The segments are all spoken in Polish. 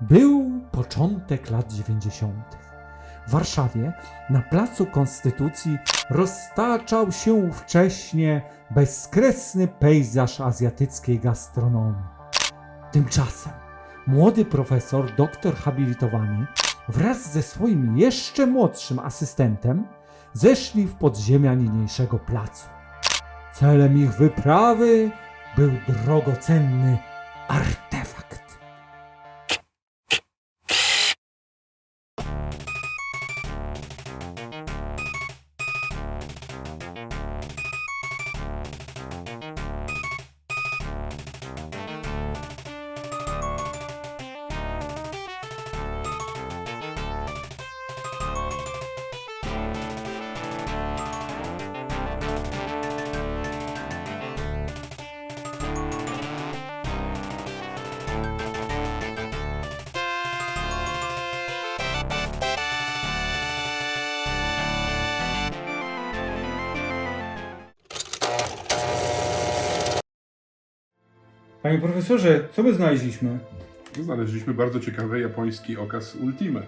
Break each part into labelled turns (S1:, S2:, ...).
S1: Był początek lat 90. W Warszawie na Placu Konstytucji roztaczał się ówcześnie bezkresny pejzaż azjatyckiej gastronomii. Tymczasem młody profesor, doktor habilitowany, wraz ze swoim jeszcze młodszym asystentem zeszli w podziemia niniejszego placu. Celem ich wyprawy był drogocenny artefakt.
S2: Panie profesorze, co my znaleźliśmy?
S3: Znaleźliśmy bardzo ciekawy japoński okaz Ultime.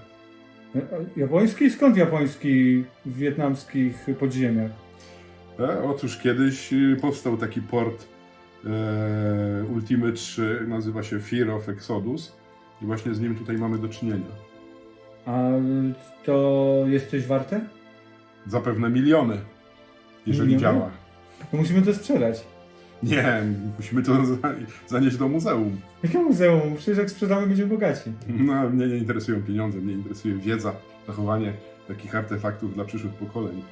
S2: Japoński? Skąd japoński w wietnamskich podziemiach?
S3: E, otóż kiedyś y, powstał taki port e, Ultime 3, nazywa się Fear of Exodus i właśnie z nim tutaj mamy do czynienia.
S2: A to jest coś warte?
S3: Zapewne miliony, jeżeli
S2: Miliony?
S3: działa.
S2: To musimy to sprzedać.
S3: Nie, musimy to za- zanieść do muzeum.
S2: Jakie muzeum? Przecież jak sprzedamy, będziemy bogaci.
S3: No, mnie nie interesują pieniądze, mnie interesuje wiedza, zachowanie takich artefaktów dla przyszłych pokoleń.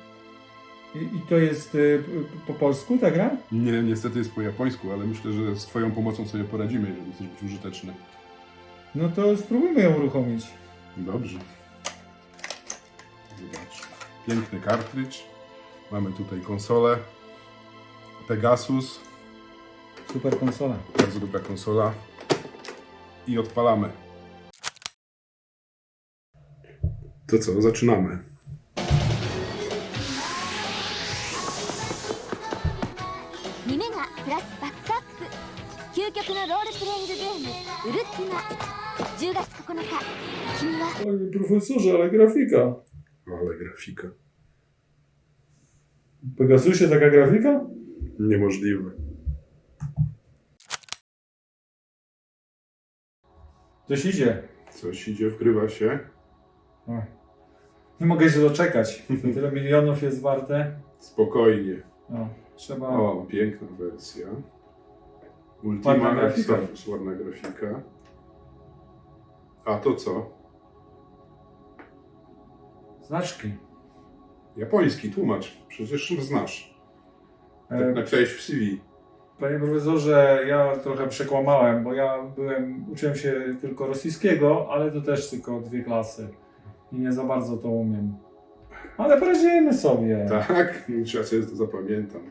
S2: I, i to jest y, p- po polsku ta gra?
S3: Nie, niestety jest po japońsku, ale myślę, że z Twoją pomocą sobie poradzimy, jeżeli chcesz być użyteczny.
S2: No to spróbujmy ją uruchomić.
S3: Dobrze. Zobacz. Piękny kartridż. Mamy tutaj konsolę. Pegasus.
S2: Super konsola.
S3: Bardzo dobra konsola. I odpalamy. To co, zaczynamy.
S4: 夢がプラスバックアップ究極のロールプレイングゲームウルティマ10月9日君は
S2: Panie profesorze, ale grafika.
S3: Ale grafika.
S2: W Pegasusie taka grafika?
S3: Niemożliwe.
S2: Coś idzie.
S3: Coś idzie, wkrywa się.
S2: Nie mogę się doczekać. To Tyle milionów jest warte.
S3: Spokojnie.
S2: O, trzeba...
S3: O, piękna wersja.
S2: Ładna
S3: Ultima
S2: grafika.
S3: Exodus, ładna grafika. A to co?
S2: Znaczki.
S3: Japoński, tłumacz. Przecież znasz.
S2: E,
S3: Tak napisałeś w CV.
S2: Panie profesorze, ja trochę przekłamałem, bo ja byłem, uczyłem się tylko rosyjskiego, ale to też tylko dwie klasy. I nie za bardzo to umiem. Ale poradzimy sobie.
S3: Tak? Trzeba sobie to zapamiętam.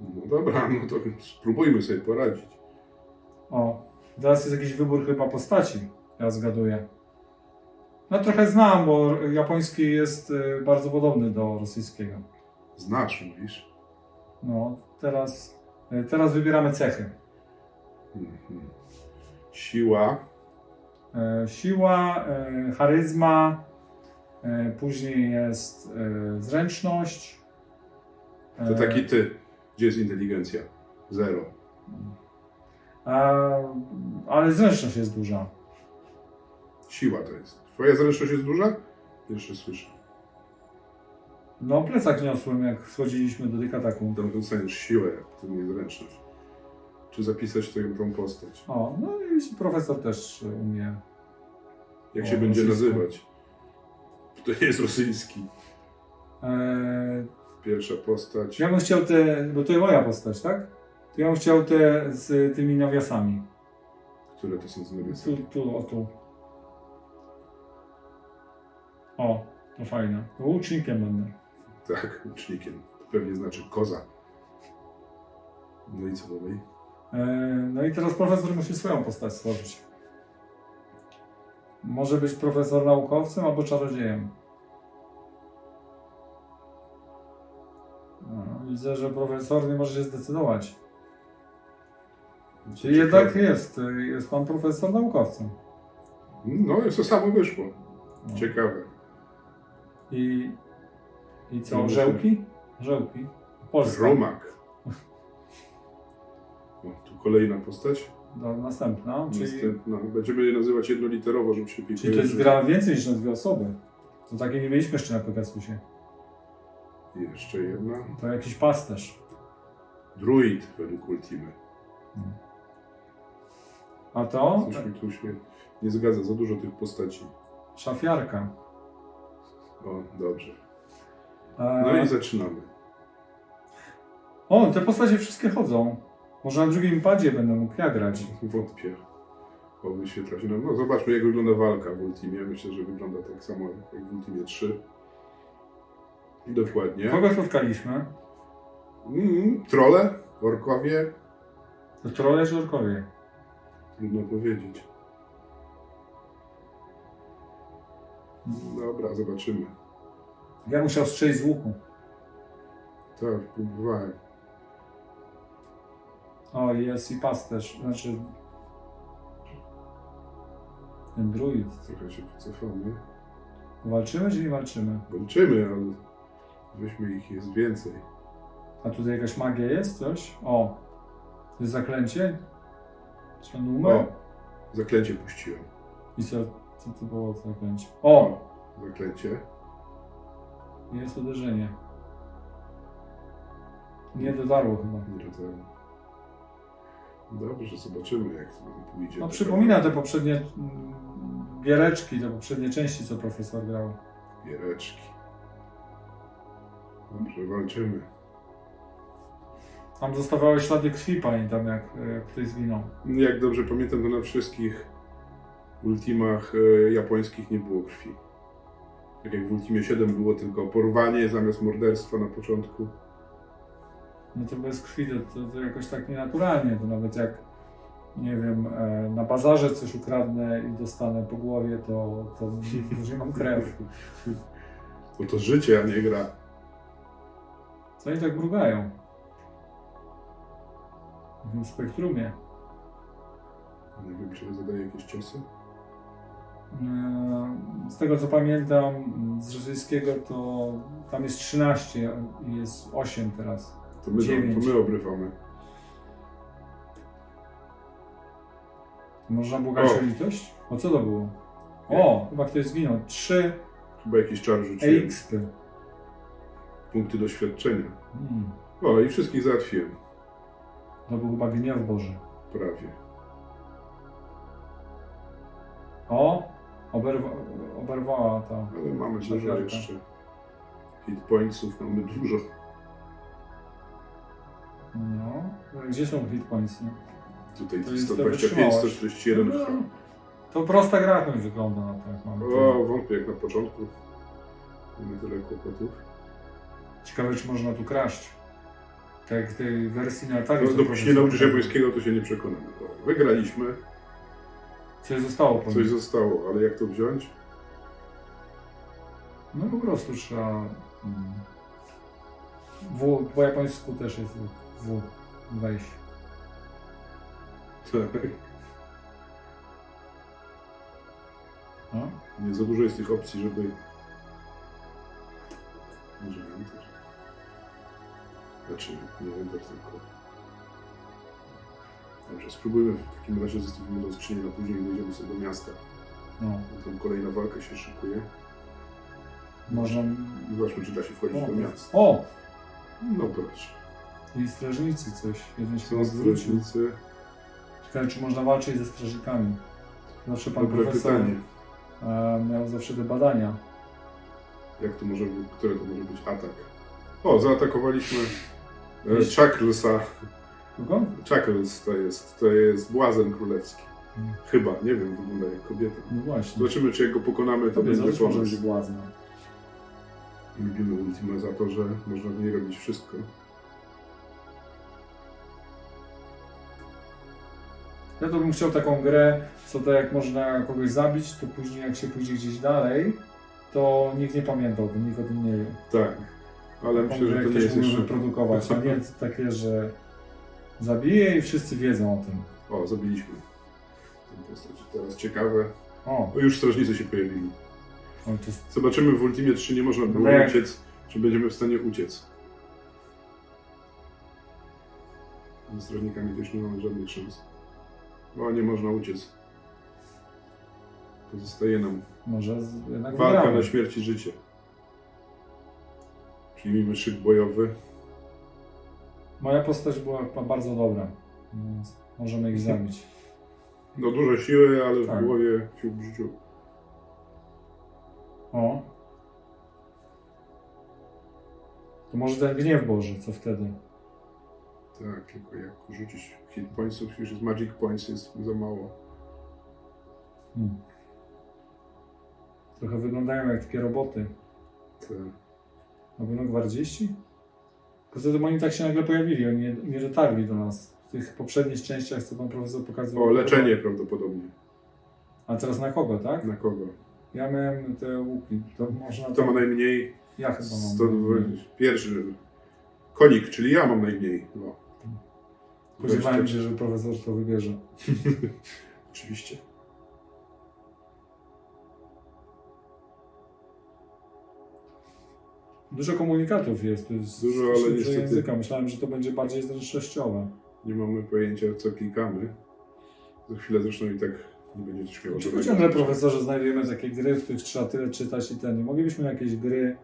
S3: No dobra, no to spróbujmy sobie poradzić.
S2: O, teraz jest jakiś wybór chyba postaci, ja zgaduję. No trochę znam, bo japoński jest y, bardzo podobny do rosyjskiego.
S3: Znasz, mówisz?
S2: No, teraz, teraz wybieramy cechy.
S3: Mhm. Siła.
S2: E, Siła, e, charyzma, e, później jest e, zręczność.
S3: To
S2: e,
S3: taki ty. Gdzie jest inteligencja? Zero.
S2: ale zręczność jest duża.
S3: Siła to jest. Twoja zręczność jest duża? Jeszcze słyszę.
S2: No, plecak niosłem, jak schodziliśmy do dekataku.
S3: To docenisz siłę, to nie zręczność. Czy zapisać twoją tą postać?
S2: O, no i profesor też umie.
S3: Jak
S2: O,
S3: się będzie nazywać? To nie jest rosyjski.
S2: E,
S3: Pierwsza postać.
S2: ja bym chciał te, bo to jest moja postać, tak? To ja bym chciał te z tymi nawiasami.
S3: Które to są z
S2: Tu,
S3: nawiasami?
S2: tu, o tu. O, to fajne. To łucznikiem będę.
S3: Tak, łucznikiem. To pewnie znaczy koza. No i co dalej?
S2: E, no i teraz profesor musi swoją postać stworzyć. Może być profesor naukowcem albo czarodziejem. No, widzę, że profesor nie może się zdecydować. Czyli jednak jest, jest pan profesor naukowcem.
S3: No co samo wyszło.
S2: No.
S3: Ciekawe.
S2: I, I
S3: No,
S2: co, żełki? Żełki. Polska.
S3: Romak. O, tu kolejna postać.
S2: No, następna, czyli,
S3: Następna. Będziemy je nazywać jednoliterowo, żeby się lepiej
S2: czyli to jest gra więcej niż na dwie osoby. To takiej nie mieliśmy jeszcze na Pegasusie.
S3: Jeszcze jedna.
S2: To jakiś pasterz.
S3: Druid według Ultimy.
S2: A to
S3: Coś mi tu się nie zgadza, za dużo tych postaci.
S2: szafiarka.
S3: O, dobrze.
S2: E,
S3: No i zaczynamy.
S2: O, te postacie wszystkie chodzą. Może na drugim padzie będę mógł ja grać.
S3: Wątpię. O, wyświetla się nam. No zobaczmy jak wygląda walka w Ultimie. Myślę, że wygląda tak samo jak w Ultimie 3. Dokładnie.
S2: Kogo spotkaliśmy?
S3: Mm, trole, orkowie.
S2: To trolle czy orkowie?
S3: Trudno powiedzieć. Dobra, zobaczymy.
S2: Ja musiał strzelić z łuku.
S3: Tak, próbowałem.
S2: O, jest i pasterz. Znaczy... Ten druid.
S3: Trochę się cofamy.
S2: Walczymy czy nie walczymy?
S3: Walczymy, ale weźmy ich jest więcej.
S2: A tutaj jakaś magia jest? Coś? O! To jest zaklęcie? Czy numer?
S3: O, zaklęcie puściłem.
S2: I co, co to było za zaklęcie? O!
S3: Zaklęcie.
S2: Jest uderzenie. Nie dotarło chyba.
S3: Nie do tego. Dobrze, zobaczymy jak to nam pójdzie.
S2: No przypomina te poprzednie mm, giereczki, te poprzednie części, co profesor grał.
S3: Giereczki. Dobrze, walczymy.
S2: Tam zostawały ślady krwi, pamiętam, jak, jak ktoś zginął.
S3: Jak dobrze pamiętam, to na wszystkich ultimach e, japońskich nie było krwi. Tak jak w Ultimie 7 było tylko porwanie zamiast morderstwa na początku.
S2: No to bez krwi to, to, to jakoś tak nienaturalnie. To nawet jak, nie wiem, e, na bazarze coś ukradnę i dostanę po głowie, to, to że mam krew.
S3: Bo to życie, a nie gra.
S2: Co oni tak mrugają? W tym spektrumie.
S3: Nie wiem, czy zadaje jakieś ciosy.
S2: E, Z tego co pamiętam z rosyjskiego, to tam jest 13 i jest 8 teraz.
S3: To my,
S2: Dziewięć.
S3: to my obrywamy.
S2: Można błagać
S3: O.
S2: o litość? O co to było? O, chyba ktoś zginął. 3
S3: Chyba jakiś czar rzuciłem.
S2: EXP.
S3: Punkty doświadczenia.
S2: Hmm.
S3: O, i wszystkich załatwiłem.
S2: To był chyba gniew Boży.
S3: Prawie.
S2: O, oberwa, oberwała ta.
S3: Ale mamy dużo jeszcze. Hit pointsów mamy dużo.
S2: No, gdzie są hit points? nie?
S3: Tutaj
S2: To jest
S3: 125,
S2: wytrzymałość.
S3: 141.
S2: No, to prosta gra jak wygląda na to, jak mamy.
S3: O, wątpię jak na początku. Mamy tyle kłopotów.
S2: Ciekawe, czy można tu kraść. Tak jak w tej wersji na Atari.
S3: No,
S2: co
S3: dopóki nie
S2: mówił.
S3: japońskiego, to się nie przekonamy. O, Wygraliśmy,
S2: Coś zostało po
S3: coś
S2: nim.
S3: zostało, ale jak to wziąć?
S2: No po prostu trzeba... mm, W, po japońsku też jest W. Wejść.
S3: Tak.
S2: No.
S3: Nie za dużo jest tych opcji, żeby... Może Enter. Znaczy, nie Enter, tylko... Dobrze, spróbujmy w takim razie zostawimy tą skrzynię na później i dojdziemy sobie do miasta.
S2: no.
S3: Tam kolejna walka się szykuje.
S2: Można...
S3: I zobaczmy, czy da się wchodzić do miasta.
S2: O!
S3: No proszę.
S2: I strażnicy coś. Jeden się
S3: Są
S2: zwrócił.
S3: strażnicy.
S2: Ciekawe, czy można walczyć ze strażnikami. Zawsze pan
S3: Dobre
S2: profesor
S3: pytanie.
S2: e, miał zawsze te badania.
S3: Jak to może być, które to może być atak? O, zaatakowaliśmy e, Chucklesa.
S2: Kogo?
S3: Chuckles to jest, to jest błazen królewski.
S2: Hmm.
S3: Chyba, nie wiem, wygląda jak kobieta.
S2: No właśnie.
S3: Zobaczymy, czy jak go pokonamy, to będzie
S2: też może
S3: pomysł.
S2: być błazna.
S3: Lubimy Ultima za to, że można w niej robić wszystko.
S2: Ja to bym chciał taką grę, co to jak można kogoś zabić, to później jak się pójdzie gdzieś dalej, to nikt nie pamięta o tym, nikt o tym nie wie.
S3: Tak, ale
S2: Taką
S3: myślę, że to nie jest jeszcze...
S2: wyprodukować, a nie takie, że zabije i wszyscy wiedzą o tym.
S3: O, zabiliśmy tę postać. Teraz ciekawe,
S2: O,
S3: O, już strażnicy się pojawili.
S2: o to jest...
S3: Zobaczymy w Ultimie 3 nie można było
S2: No
S3: uciec, czy będziemy w stanie uciec. Z strażnikami też nie mamy żadnych szans. O, nie można uciec. Pozostaje nam
S2: Może z, jednak
S3: walka
S2: wygramy.
S3: na śmierć i życie. Przyjmijmy szyk bojowy.
S2: Moja postać była chyba bardzo dobra, więc możemy ich zabić.
S3: No dużo siły, ale
S2: Tak.
S3: w głowie w życiu.
S2: O. To może ten gniew Boży, co wtedy?
S3: Tak, tylko jak rzucić hit pointsów, już z magic points jest za mało.
S2: Hmm. Trochę wyglądają jak takie roboty.
S3: Te...
S2: Na pewno gwardziści? Poza tak się nagle pojawili, oni nie, nie dotarli do nas. W tych poprzednich częściach, co pan profesor pokazywał.
S3: O, leczenie prawdopodobnie.
S2: A teraz na kogo, tak?
S3: Na kogo?
S2: Ja miałem te łuki. To można.
S3: Kto ma najmniej?
S2: Ja chyba mam.
S3: 120. Pierwszy. Konik, czyli ja mam najmniej. No.
S2: Spodziewałem
S3: 20.
S2: się, że profesor to wybierze.
S3: Oczywiście.
S2: Dużo komunikatów jest. Jest
S3: Dużo, ale
S2: dużo
S3: niestety-
S2: języka. Myślałem, że to będzie bardziej zręcznościowe.
S3: Nie mamy pojęcia, co klikamy. Za chwilę zresztą i tak nie będzie coś miało
S2: Czy ciągle, profesorze, znajdujemy takie gry, w których trzeba tyle czytać i ten. Nie moglibyśmy jakieś gry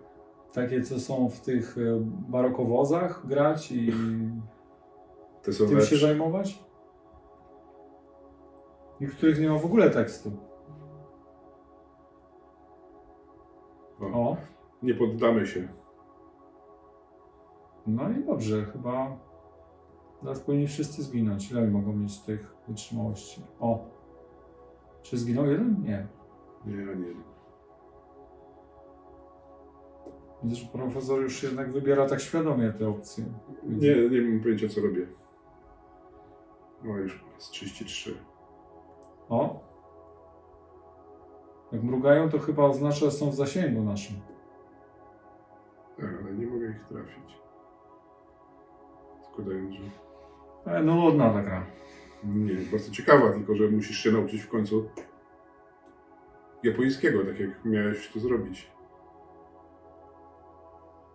S2: takie, co są w tych e, barokowozach grać i
S3: Te są
S2: tym się
S3: lepsze.
S2: zajmować? Niektórych nie ma w ogóle tekstu.
S3: O,
S2: O,
S3: nie poddamy się.
S2: no i dobrze, chyba zaraz powinni wszyscy zginąć. Ile mogą mieć tych wytrzymałości? O, czy zginął jeden? Nie.
S3: Nie, nie.
S2: Widzę, że profesor już jednak wybiera tak świadomie te opcje.
S3: Nie, nie mam pojęcia, co robię. O, już jest 33.
S2: O. Jak mrugają, to chyba oznacza, że są w zasięgu naszym.
S3: Tak, ale nie mogę ich trafić. Składając, że...
S2: Ale no nudna ta gra.
S3: Nie, bardzo ciekawa, tylko że musisz się nauczyć w końcu japońskiego, tak jak miałeś to zrobić.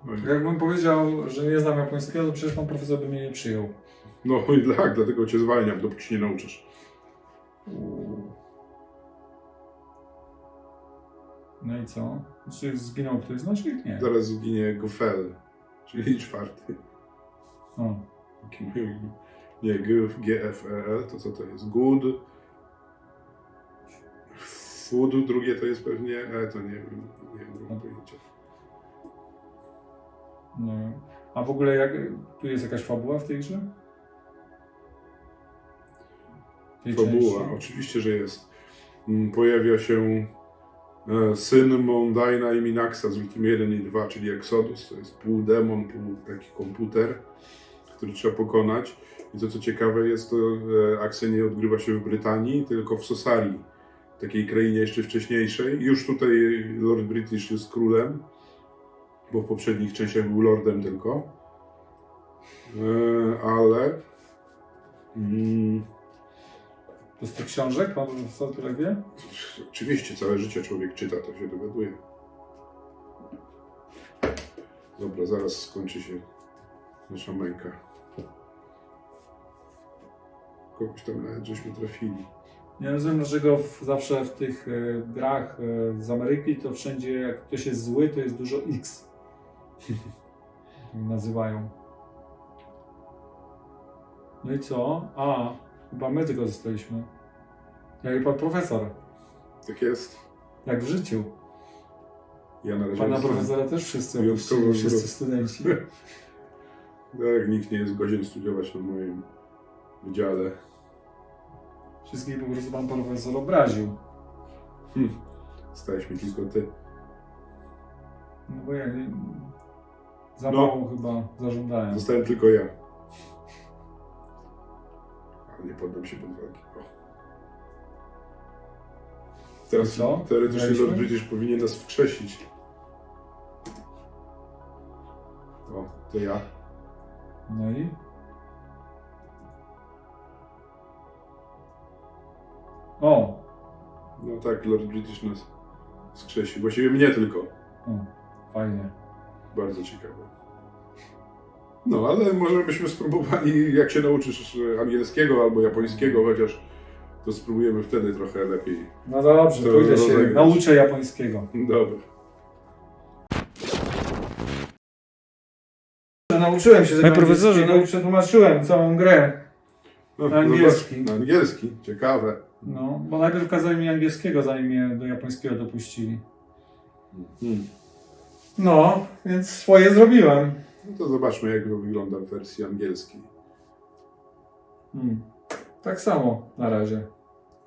S3: No i,
S2: Jakbym powiedział, że nie znam japońskiego, to przecież pan profesor by mnie nie przyjął.
S3: no i tak, dlatego cię zwalniam, dopóki się nie nauczysz.
S2: No i co? Czy zginął ktoś z naszych? Nie.
S3: Zaraz zginie Gofel, czyli czwarty.
S2: O.
S3: Taki mój- Nie, G, G, F, E, L, to co to jest? Good. Food, drugie to jest pewnie E, to nie wiem, nie, nie mam pojęcia.
S2: No. A w ogóle jak, tu jest jakaś fabuła w tej grze? W tej
S3: Fabuła,
S2: części?
S3: oczywiście, że jest. Mm, Pojawia się e, syn Mondaina i Minaxa z Ultima 1 i 2, czyli Exodus. To jest pół demon, pół taki komputer, który trzeba pokonać. I to co ciekawe jest, to e, akcja nie odgrywa się w Brytanii, tylko w Sosarii, takiej krainie jeszcze wcześniejszej. Już tutaj Lord British jest królem, bo w poprzednich częściach był lordem tylko. E, ale... Mm,
S2: To z tych książek pan profesor tyle wie?
S3: Oczywiście, całe życie człowiek czyta, to się dowiaduje. Dobra, zaraz skończy się nasza męka. Kogoś tam nawet żeśmy trafili.
S2: Nie rozumiem, dlaczego w, zawsze w tych e, grach e, z Ameryki to wszędzie jak ktoś jest zły, to jest dużo X. Nazywają. No i co? A, chyba my tylko zostaliśmy. Jak i pan profesor.
S3: Tak jest.
S2: Jak w życiu.
S3: Ja na razie
S2: Pana
S3: jestem-
S2: profesora też wszyscy
S3: wyjątkowo
S2: opuścili, wszyscy studenci.
S3: Tak, nikt nie jest godzien studiować na moim wydziale.
S2: Wszystkich po prostu pan profesor obraził.
S3: Stałeś mi tylko ty.
S2: No bo ja nie, za
S3: No.
S2: mało chyba zażądałem.
S3: Zostałem tylko ja. Poddam się bez walki. O. Teraz
S2: co?
S3: teoretycznie? Lord British powinien nas wkrzesić. O, to ja.
S2: No i? O!
S3: No tak, Lord British nas skrzesi. Właściwie mnie tylko.
S2: O, fajnie.
S3: Bardzo ciekawe. No, ale może byśmy spróbowali, jak się nauczysz angielskiego albo japońskiego, chociaż to spróbujemy wtedy trochę lepiej.
S2: No dobrze,
S3: To
S2: pójdę się,
S3: rozegrać.
S2: nauczę japońskiego.
S3: Dobra.
S2: Nauczyłem się tego
S1: profesorze,
S2: angielskiego, przetłumaczyłem całą grę.
S3: No,
S2: Na angielski.
S3: No, na angielski, ciekawe.
S2: No, bo najpierw kazali mi angielskiego, zanim mnie do japońskiego dopuścili.
S3: Hmm.
S2: No, więc swoje zrobiłem.
S3: No to zobaczmy, jak to wygląda w wersji angielskiej.
S2: Hmm. Tak samo na razie.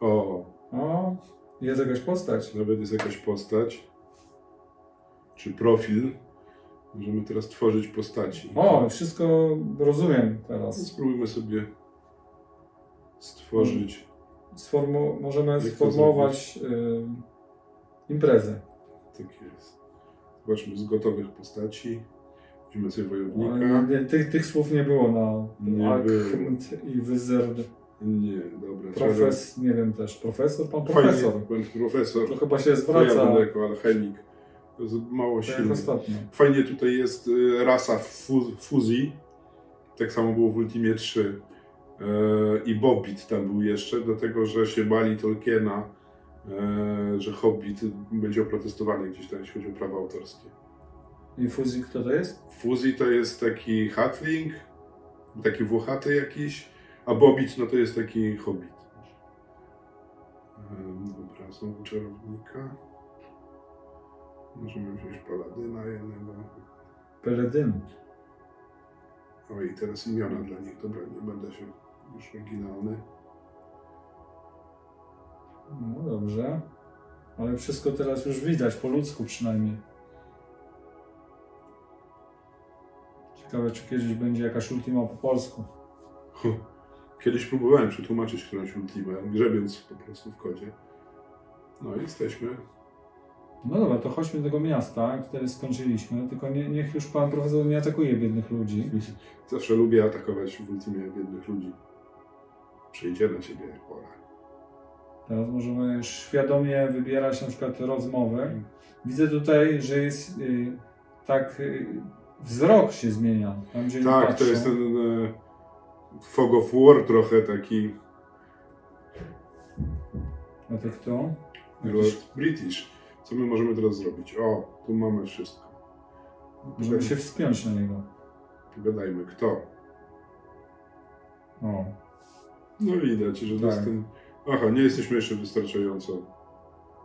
S3: O,
S2: O, jest jakaś postać.
S3: nawet jest jakaś postać. Czy profil. Możemy teraz tworzyć postaci.
S2: O, wszystko rozumiem teraz.
S3: Spróbujmy sobie stworzyć.
S2: Sformu- możemy
S3: Jak to
S2: sformułować y, imprezę.
S3: Tak jest. Zobaczmy z gotowych postaci. Weźmy sobie wojownika.
S2: nie, tych, tych słów nie było na
S3: Nie
S2: Alchemist i Wizard.
S3: Nie, dobra.
S2: Profes, nie wiem też, profesor? Pan
S3: Fajnie,
S2: profesor.
S3: pan profesor.
S2: To chyba się
S3: To ja
S2: zwraca,
S3: będę jako alchemik. To jest mało
S2: tak jak
S3: silny.
S2: ostatnio.
S3: Fajnie tutaj jest y, rasa fu- fuzji. Tak samo było w Ultimie 3. E, I Bobbit tam był jeszcze, dlatego że się bali Tolkiena, e, że Hobbit będzie oprotestowany gdzieś tam, jeśli chodzi o prawa autorskie.
S2: I Fuzji kto to jest?
S3: Fuzji to jest taki hatling, taki włochaty jakiś, a Bobbit no to jest taki hobbit. Em, Dobra, znowu czarownika. Możemy wziąć paladyna jednego.
S2: Peledyn.
S3: Oj, teraz imiona dla nich. Dobra, nie będę się już oryginalny.
S2: No dobrze. Ale wszystko teraz już widać, po ludzku przynajmniej. Ciekawe, czy kiedyś będzie jakaś ultima po polsku.
S3: Kiedyś próbowałem przetłumaczyć którąś ultimę, grzebiąc po prostu w kodzie. No i jesteśmy.
S2: No dobra, to chodźmy do tego miasta, które skończyliśmy, tylko nie, niech już pan profesor nie atakuje biednych ludzi.
S3: Zawsze lubię atakować w ultimie biednych ludzi. Przyjdzie na ciebie pora.
S2: Teraz możemy świadomie wybierać na przykład rozmowy. Widzę tutaj, że jest y, tak, y, wzrok się zmienia. Tam, gdzie
S3: Tak, to jest ten e, Fog of War trochę taki
S2: A to kto?
S3: Lord British. Co my możemy teraz zrobić? O, tu mamy wszystko.
S2: Możemy się wspiąć na niego.
S3: Pogadajmy, kto?
S2: O,
S3: No widać, że to jest
S2: Tak.
S3: ten... Aha, nie jesteśmy jeszcze wystarczająco.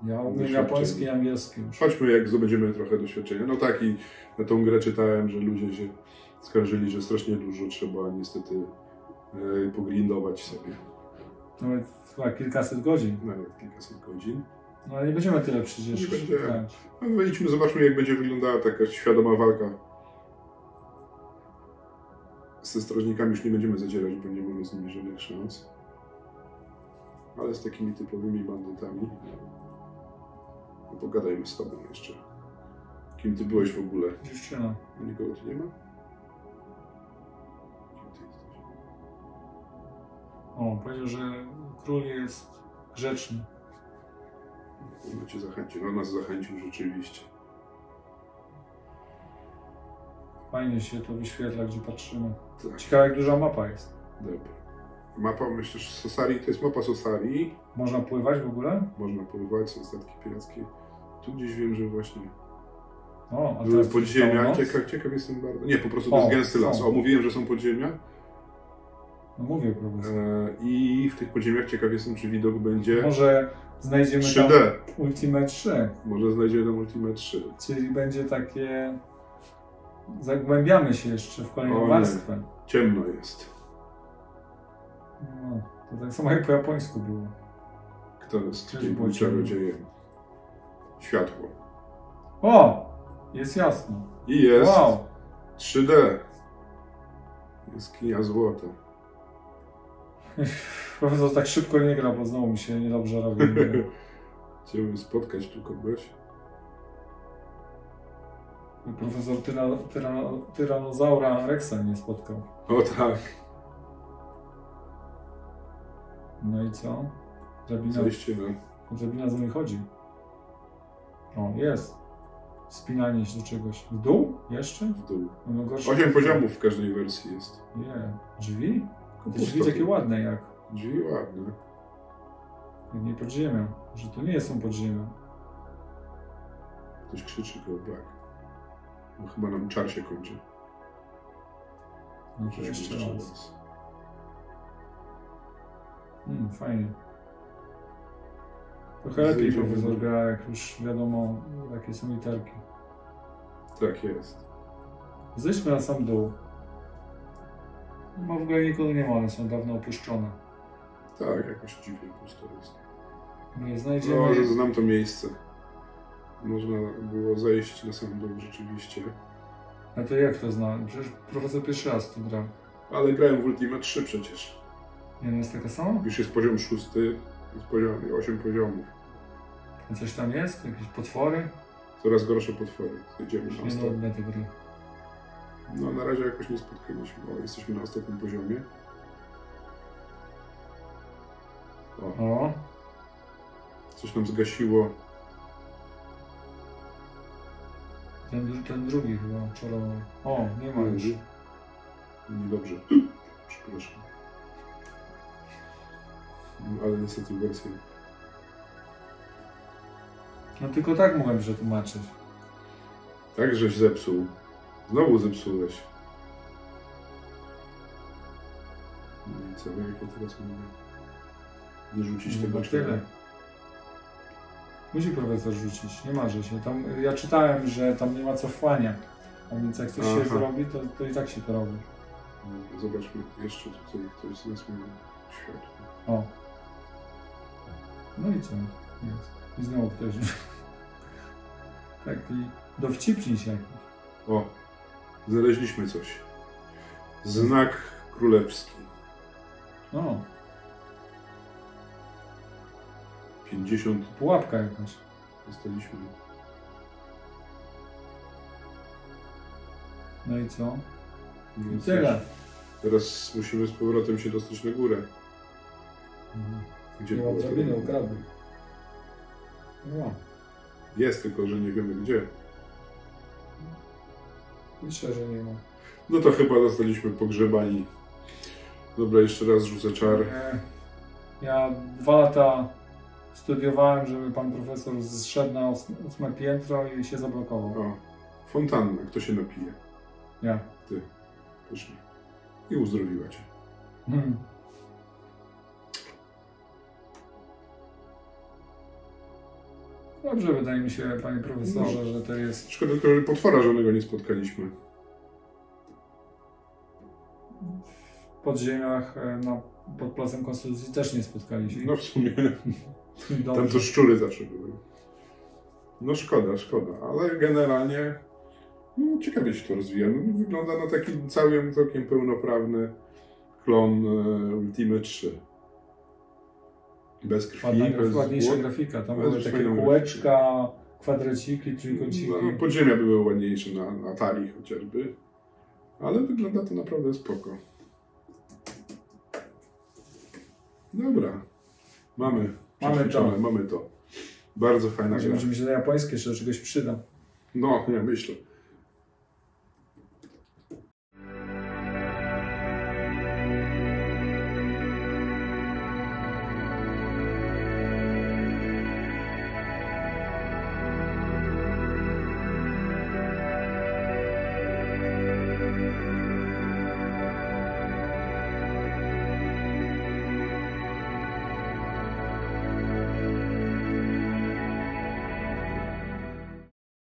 S2: Ja umiem japoński i angielski już.
S3: Chodźmy, jak zdobędziemy trochę doświadczenia. No tak, i na tą grę czytałem, że ludzie się skarżyli, że strasznie dużo trzeba niestety e, pogrindować sobie.
S2: Nawet chyba kilkaset godzin.
S3: Nawet kilkaset godzin.
S2: No ale nie będziemy tyle przecież
S3: Nie będziemy.
S2: grać.
S3: No wejdźmy, zobaczmy jak będzie wyglądała taka świadoma walka. Ze strażnikami już nie będziemy zadzierać, bo nie mamy z nimi żadnych szans. Ale z takimi typowymi bandytami. No pogadajmy z tobą jeszcze. Kim ty byłeś w ogóle?
S2: Dziewczyna.
S3: Nikogo tu nie ma? Kim ty jesteś?
S2: O, powiedział, że król jest grzeczny.
S3: On cię zachęcił. No nas zachęcił rzeczywiście.
S2: Fajnie się to wyświetla, gdzie patrzymy.
S3: Tak,
S2: Ciekawe, jak duża mapa jest.
S3: dobra. Mapa, myślisz, Sosari, to jest mapa Sosari.
S2: Można pływać w ogóle?
S3: Można pływać, są statki pirackie. Tu gdzieś wiem, że właśnie
S2: O, a
S3: były
S2: teraz
S3: podziemia.
S2: noc?
S3: Ciekaw, ciekaw jestem bardzo. Nie, po prostu to
S2: O,
S3: jest gęsty las.
S2: są.
S3: O, mówiłem, że są podziemia.
S2: No mówię profesor.
S3: E, I w tych podziemiach ciekaw jestem, czy widok będzie
S2: Może znajdziemy
S3: 3D.
S2: tam Ultimate 3,
S3: Może znajdziemy tam Ultimate 3.
S2: czyli będzie takie... Zagłębiamy się jeszcze w
S3: O
S2: kolejną
S3: nie.
S2: warstwę.
S3: Ciemno jest.
S2: No, to tak samo jak po japońsku było.
S3: Kto
S2: ciemno.
S3: czarodziejem? Światło.
S2: O! Jest jasno.
S3: I jest
S2: Wow!
S3: 3D. Jaskinia złota.
S2: Profesor tak szybko nie gra, bo znowu mi się niedobrze robi.
S3: Chciałbym spotkać tu kogoś.
S2: Profesor tyra, tyra, Tyranozaura Rexa nie spotkał.
S3: O tak,
S2: No i co? Drabina.
S3: na
S2: Drabina za mnie chodzi. O, jest. Spinanie się do czegoś. W dół? Jeszcze?
S3: W dół.
S2: No gorsze.
S3: Osiem poziomów w każdej wersji jest.
S2: Nie. Drzwi? Te drzwi takie ładne jak,
S3: Drzwi ładne.
S2: jak nie podziemia. Że to nie są podziemia.
S3: Ktoś krzyczy go back. No chyba nam czar się kończy.
S2: No to jeszcze raz.
S3: raz.
S2: Mm, fajnie. Trochę lepiej profesor gra, jak już wiadomo, jakie są literki.
S3: Tak jest.
S2: Zejdźmy na sam dół. No w ogóle nikogo nie ma, one są dawno opuszczone.
S3: Tak, jakoś dziwnie pusto jest.
S2: Nie znajdziemy...
S3: No, że znam to miejsce. Można było zejść na sam dół rzeczywiście.
S2: A to jak to zna? Przecież profesor pierwszy raz tu gra.
S3: Ale grałem w Ultima 3 przecież.
S2: Nie jest taka sama?
S3: Już jest poziom szósty, jest poziom, 8 poziomów.
S2: A coś tam jest? Jakieś potwory?
S3: Coraz gorsze potwory. Idziemy na
S2: Nie
S3: ostatni.
S2: nudne te gry.
S3: No na razie jakoś nie spotkaliśmy. O, jesteśmy na ostatnim poziomie. O,
S2: O,
S3: coś nam zgasiło.
S2: ten, ten drugi chyba czorował. O, nie ma już.
S3: Niedobrze. Przepraszam. Ale niestety wersja.
S2: No tylko tak mogłem przetłumaczyć.
S3: Tak, żeś zepsuł. Znowu zepsułeś. No i co, jak ja teraz mogę wyrzucić tego
S2: Chyba tyle. Musi profesor rzucić, nie marzy się. Tam, ja czytałem, że tam nie ma cofania. A więc jak coś się
S3: Aha.
S2: zrobi, to, to i tak się to robi.
S3: No, Zobaczmy, jeszcze tutaj ktoś z nas ma światło.
S2: O. No i co? Jest. I znowu ktoś. Taki dowcipni się.
S3: O, znaleźliśmy coś. Znak królewski.
S2: O,
S3: 50
S2: pułapka jakaś.
S3: dostaliśmy.
S2: No i co?
S3: No,
S2: I tyle.
S3: Teraz musimy z powrotem się dostać na górę.
S2: Mhm.
S3: Gdzie
S2: Nie ma
S3: była ta
S2: drabiny,
S3: droga?
S2: ukradły. No,
S3: Jest, tylko że nie wiemy gdzie.
S2: myślę, że nie ma.
S3: No to chyba zostaliśmy pogrzebani. Dobra, jeszcze raz rzucę czar.
S2: Nie. Ja dwa lata studiowałem, żeby pan profesor zszedł na ós- ósme piętro i się zablokował.
S3: O, fontanna. Kto się napije?
S2: Ja.
S3: Ty. Pysznie. I uzdrowiła cię.
S2: Hmm. Dobrze, wydaje mi się, panie profesorze, że to jest
S3: Szkoda tylko, że potwora żadnego nie spotkaliśmy.
S2: w podziemiach e, na, pod Placem Konstytucji też nie spotkaliśmy.
S3: No w sumie
S2: Dobrze.
S3: tam to szczury zawsze były. No szkoda, szkoda, ale generalnie no, ciekawie się to rozwija. No, wygląda na taki całkiem, całkiem pełnoprawny klon e, Ultimate 3. Bez krwi,
S2: Ładna,
S3: bez
S2: ładniejsza grafika. Tam
S3: Bez
S2: były takie
S3: fajną
S2: kółeczka, kwadraciki, trójkąciki.
S3: No, podziemia były ładniejsze na, na Atari chociażby. Ale wygląda to naprawdę spoko. Dobra. Mamy.
S2: Mamy to.
S3: Mamy to. Bardzo fajna
S2: Może
S3: gra.
S2: będzie mi się na japońskie jeszcze do czegoś przyda.
S3: No, nie, myślę.